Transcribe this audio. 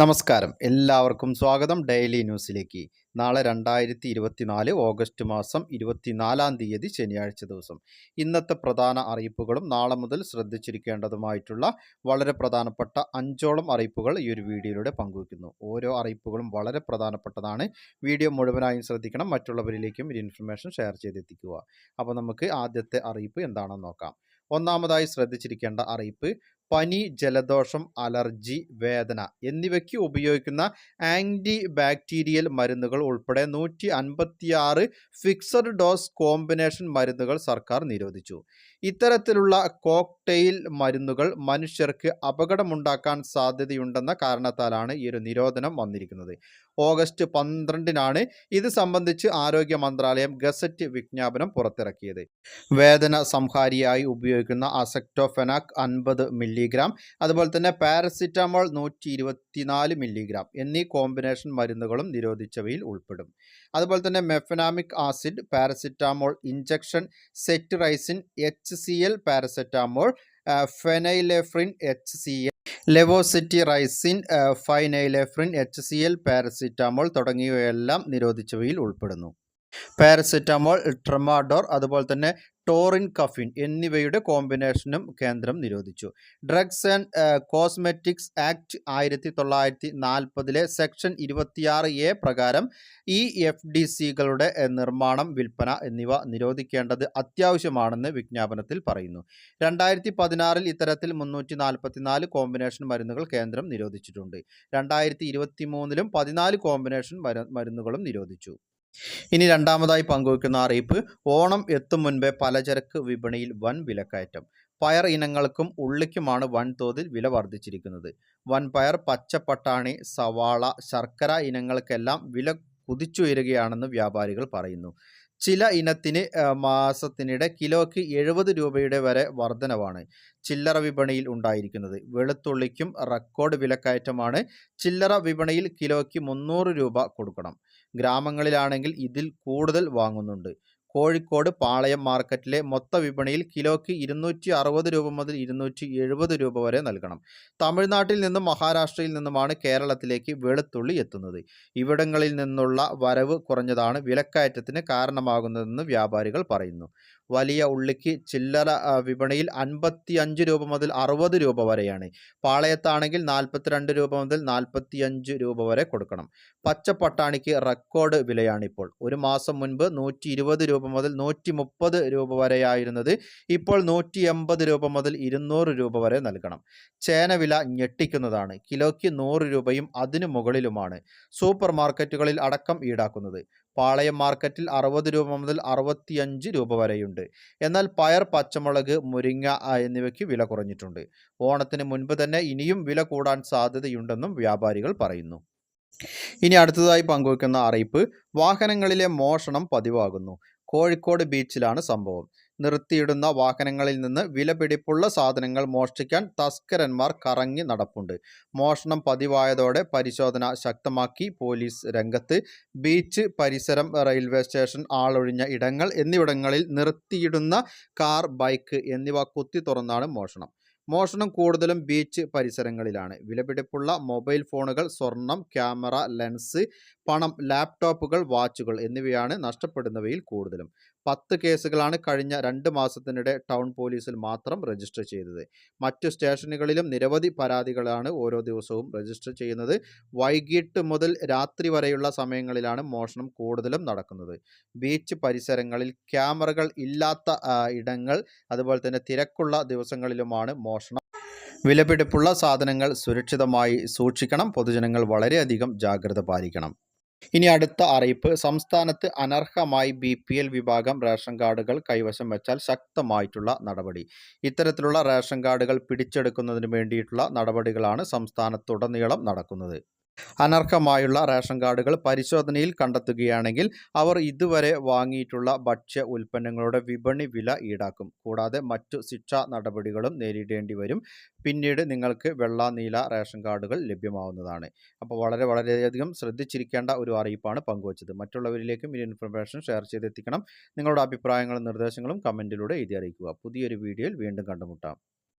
നമസ്കാരം. എല്ലാവർക്കും സ്വാഗതം ഡെയിലി ന്യൂസിലേക്ക്. നാളെ രണ്ടായിരത്തി ഇരുപത്തിനാല് ഓഗസ്റ്റ് മാസം ഇരുപത്തിനാലാം തീയതി ശനിയാഴ്ച ദിവസം. ഇന്നത്തെ പ്രധാന അറിയിപ്പുകളും നാളെ മുതൽ ശ്രദ്ധിച്ചിരിക്കേണ്ടതുമായിട്ടുള്ള വളരെ പ്രധാനപ്പെട്ട അഞ്ചോളം അറിയിപ്പുകൾ ഈ ഒരു വീഡിയോയിലൂടെ പങ്കുവയ്ക്കുന്നു. ഓരോ അറിയിപ്പുകളും വളരെ പ്രധാനപ്പെട്ടതാണ്. വീഡിയോ മുഴുവനായും ശ്രദ്ധിക്കണം. മറ്റുള്ളവരിലേക്കും ഈ ഇൻഫർമേഷൻ ഷെയർ ചെയ്തെത്തിക്കുക. അപ്പോൾ നമുക്ക് ആദ്യത്തെ അറിയിപ്പ് എന്താണെന്ന് നോക്കാം. ഒന്നാമതായി ശ്രദ്ധിച്ചിരിക്കേണ്ട അറിയിപ്പ് പനി ജലദോഷം അലർജി വേദന എന്നിവയ്ക്ക് ഉപയോഗിക്കുന്ന ആന്റി ബാക്ടീരിയൽ മരുന്നുകൾ ഉൾപ്പെടെ നൂറ്റി അൻപത്തിയാറ് ഫിക്സഡ് ഡോസ് കോമ്പിനേഷൻ മരുന്നുകൾ സർക്കാർ നിരോധിച്ചു. ഇത്തരത്തിലുള്ള കോക്ടെയിൽ മരുന്നുകൾ മനുഷ്യർക്ക് അപകടമുണ്ടാക്കാൻ സാധ്യതയുണ്ടെന്ന കാരണത്താലാണ് ഈ ഒരു നിരോധനം വന്നിരിക്കുന്നത്. ഓഗസ്റ്റ് പന്ത്രണ്ടിനാണ് ഇത് സംബന്ധിച്ച് ആരോഗ്യ മന്ത്രാലയം ഗസറ്റ് വിജ്ഞാപനം പുറത്തിറക്കിയത്. വേദന സംഹാരിയായി ഉപയോഗിക്കുന്ന അസക്ടോഫെനാക് അൻപത് മില്ലിഗ്രാം അതുപോലെ തന്നെ പാരസിറ്റമോൾ നൂറ്റി ഇരുപത്തിനാല് മില്ലിഗ്രാം എന്നീ കോമ്പിനേഷൻ മരുന്നുകളും നിരോധിച്ചവയിൽ ഉൾപ്പെടും. അതുപോലെ തന്നെ mefenamic acid paracetamol injection cetirizine H C L paracetamol phenylephrine H C L levocetirizine phenylephrine H C L paracetamol തുടങ്ങിയവയെല്ലാം നിരോധിച്ചവയിൽ ഉൾപ്പെടുന്നു. പാരസെറ്റാമോൾ ട്രമാഡോർ അതുപോലെ തന്നെ ടോറിൻ കഫിൻ എന്നിവയുടെ കോമ്പിനേഷനും കേന്ദ്രം നിരോധിച്ചു. ഡ്രഗ്സ് ആൻഡ് കോസ്മെറ്റിക്സ് ആക്ട് ആയിരത്തി തൊള്ളായിരത്തി നാൽപ്പതിലെ സെക്ഷൻ ഇരുപത്തിയാറ് എ പ്രകാരം ഈ എഫ് ഡി സികളുടെ നിർമ്മാണം വിൽപ്പന എന്നിവ നിരോധിക്കേണ്ടത് അത്യാവശ്യമാണെന്ന് വിജ്ഞാപനത്തിൽ പറയുന്നു. രണ്ടായിരത്തി പതിനാറിൽ ഇത്തരത്തിൽ മുന്നൂറ്റി നാൽപ്പത്തിനാല് കോമ്പിനേഷൻ മരുന്നുകൾ കേന്ദ്രം നിരോധിച്ചിട്ടുണ്ട്. രണ്ടായിരത്തി ഇരുപത്തി മൂന്നിലും പതിനാല് കോമ്പിനേഷൻ മരുന്നുകളും നിരോധിച്ചു. ഇനി രണ്ടാമതായി പങ്കുവയ്ക്കുന്ന അറിയിപ്പ് ഓണം എത്തും മുൻപേ പലചരക്ക് വിപണിയിൽ വൻ വിലക്കയറ്റം. പയർ ഇനങ്ങൾക്കും ഉള്ളിക്കുമാണ് വൻതോതിൽ വില വർദ്ധിച്ചിരിക്കുന്നത്. വൻപയർ പച്ചപ്പട്ടാണി സവാള ശർക്കര ഇനങ്ങൾക്കെല്ലാം വില കുതിച്ചുയരുകയാണെന്ന് വ്യാപാരികൾ പറയുന്നു. ചില ഇനത്തിന് മാസത്തിനിടെ കിലോയ്ക്ക് എഴുപത് രൂപയുടെ വരെ വർധനവാണ് ചില്ലറ വിപണിയിൽ ഉണ്ടായിരിക്കുന്നത്. വെളുത്തുള്ളിക്കും റെക്കോർഡ് വിലക്കയറ്റമാണ് ചില്ലറ വിപണിയിൽ കിലോയ്ക്ക് മുന്നൂറ് രൂപ കൊടുക്കണം. ഗ്രാമങ്ങളിലാണെങ്കിൽ ഇതിൽ കൂടുതൽ വാങ്ങുന്നുണ്ട്. കോഴിക്കോട് പാളയം മാർക്കറ്റിലെ മൊത്ത വിപണിയിൽ കിലോയ്ക്ക് ഇരുന്നൂറ്റി അറുപത് രൂപ മുതൽ ഇരുന്നൂറ്റി എഴുപത് രൂപ വരെ നൽകണം. തമിഴ്നാട്ടിൽ നിന്നും മഹാരാഷ്ട്രയിൽ നിന്നുമാണ് കേരളത്തിലേക്ക് വെളുത്തുള്ളി എത്തുന്നത്. ഇവിടങ്ങളിൽ നിന്നുള്ള വരവ് കുറഞ്ഞതാണ് വിലക്കയറ്റത്തിന് കാരണമാകുന്നതെന്ന് വ്യാപാരികൾ പറയുന്നു. വലിയ ഉള്ളിക്ക് ചില്ലറ വിപണിയിൽ അൻപത്തി അഞ്ച് രൂപ മുതൽ അറുപത് രൂപ വരെയാണ്. പാളയത്താണെങ്കിൽ നാൽപ്പത്തിരണ്ട് രൂപ മുതൽ നാൽപ്പത്തി അഞ്ച് രൂപ വരെ കൊടുക്കണം. പച്ചപ്പട്ടാണിക്ക് റെക്കോർഡ് വിലയാണിപ്പോൾ. ഒരു മാസം മുൻപ് നൂറ്റി ഇരുപത് രൂപ മുതൽ നൂറ്റി മുപ്പത് രൂപ വരെയായിരുന്നത്. ഇപ്പോൾ നൂറ്റി എൺപത് രൂപ മുതൽ ഇരുന്നൂറ് രൂപ വരെ നൽകണം. ചേന വില ഞെട്ടിക്കുന്നതാണ്. കിലോയ്ക്ക് നൂറ് രൂപയും അതിനു മുകളിലുമാണ്. സൂപ്പർ മാർക്കറ്റുകളിൽ അടക്കം ഈടാക്കുന്നത്. പാളയം മാർക്കറ്റിൽ അറുപത് രൂപ മുതൽ അറുപത്തിയഞ്ച് രൂപ വരെയുണ്ട്. എന്നാൽ പയർ പച്ചമുളക് മുരിങ്ങ എന്നിവയ്ക്ക് വില കുറഞ്ഞിട്ടുണ്ട്. ഓണത്തിന് മുൻപ് തന്നെ ഇനിയും വില കൂടാൻ സാധ്യതയുണ്ടെന്നും വ്യാപാരികൾ പറയുന്നു. ഇനി അടുത്തതായി പങ്കുവയ്ക്കുന്ന അറിയിപ്പ്. വാഹനങ്ങളിലെ മോഷണം പതിവാകുന്നു. കോഴിക്കോട് ബീച്ചിലാണ് സംഭവം. നിർത്തിയിടുന്ന വാഹനങ്ങളിൽ നിന്ന് വിലപിടിപ്പുള്ള സാധനങ്ങൾ മോഷ്ടിക്കാൻ തസ്കരന്മാർ കറങ്ങി നടപ്പുണ്ട്. മോഷണം പതിവായതോടെ പരിശോധന ശക്തമാക്കി പോലീസ് രംഗത്ത്. ബീച്ച് പരിസരം റെയിൽവേ സ്റ്റേഷൻ ആളൊഴിഞ്ഞ ഇടങ്ങൾ എന്നിവിടങ്ങളിൽ നിർത്തിയിടുന്ന കാർ ബൈക്ക് എന്നിവ കുത്തി തുറന്നാണ് മോഷണം. മോഷണം കൂടുതലും ബീച്ച് പരിസരങ്ങളിലാണ്. വിലപിടിപ്പുള്ള മൊബൈൽ ഫോണുകൾ സ്വർണം ക്യാമറ ലെൻസ് പണം ലാപ്ടോപ്പുകൾ വാച്ചുകൾ എന്നിവയാണ് നഷ്ടപ്പെടുന്നവയിൽ കൂടുതലും. പത്ത് കേസുകളാണ് കഴിഞ്ഞ രണ്ട് മാസത്തിനിടെ ടൗൺ പോലീസിൽ മാത്രം രജിസ്റ്റർ ചെയ്തത്. മറ്റു സ്റ്റേഷനുകളിലും നിരവധി പരാതികളാണ് ഓരോ ദിവസവും രജിസ്റ്റർ ചെയ്യുന്നത്. വൈകിട്ട് മുതൽ രാത്രി വരെയുള്ള സമയങ്ങളിലാണ് മോഷണം കൂടുതലും നടക്കുന്നത്. ബീച്ച് പരിസരങ്ങളിൽ ക്യാമറകൾ ഇല്ലാത്ത ഇടങ്ങൾ അതുപോലെ തന്നെ തിരക്കുള്ള ദിവസങ്ങളിലുമാണ് മോഷണം. വിലപിടിപ്പുള്ള സാധനങ്ങൾ സുരക്ഷിതമായി സൂക്ഷിക്കണം. പൊതുജനങ്ങൾ വളരെയധികം ജാഗ്രത പാലിക്കണം. ഇനി അടുത്ത അറിയിപ്പ്. സംസ്ഥാനത്ത് അനർഹമായി ബി പി എൽ വിഭാഗം റേഷൻ കാർഡുകൾ കൈവശം വെച്ചാൽ ശക്തമായിട്ടുള്ള നടപടി. ഇത്തരത്തിലുള്ള റേഷൻ കാർഡുകൾ പിടിച്ചെടുക്കുന്നതിന് വേണ്ടിയിട്ടുള്ള നടപടികളാണ് സംസ്ഥാനത്തുടനീളം നടക്കുന്നത്. അനർഹമായുള്ള റേഷൻ കാർഡുകൾ പരിശോധനയിൽ കണ്ടെത്തുകയാണെങ്കിൽ അവർ ഇതുവരെ വാങ്ങിയിട്ടുള്ള ഭക്ഷ്യ ഉൽപ്പന്നങ്ങളുടെ വിപണി വില ഈടാക്കും. കൂടാതെ മറ്റു ശിക്ഷാ നടപടികളും നേരിടേണ്ടി വരും. പിന്നീട് നിങ്ങൾക്ക് വെള്ള നീല റേഷൻ കാർഡുകൾ ലഭ്യമാവുന്നതാണ്. അപ്പോൾ വളരെ വളരെയധികം ശ്രദ്ധിച്ചിരിക്കേണ്ട ഒരു അറിയിപ്പാണ് പങ്കുവച്ചത്. മറ്റുള്ളവരിലേക്കും ഈ ഇൻഫർമേഷൻ ഷെയർ ചെയ്തെത്തിക്കണം. നിങ്ങളുടെ അഭിപ്രായങ്ങളും നിർദ്ദേശങ്ങളും കമന്റിലൂടെ എഴുതി അറിയിക്കുക. പുതിയൊരു വീഡിയോയിൽ വീണ്ടും കണ്ടുമുട്ടാം.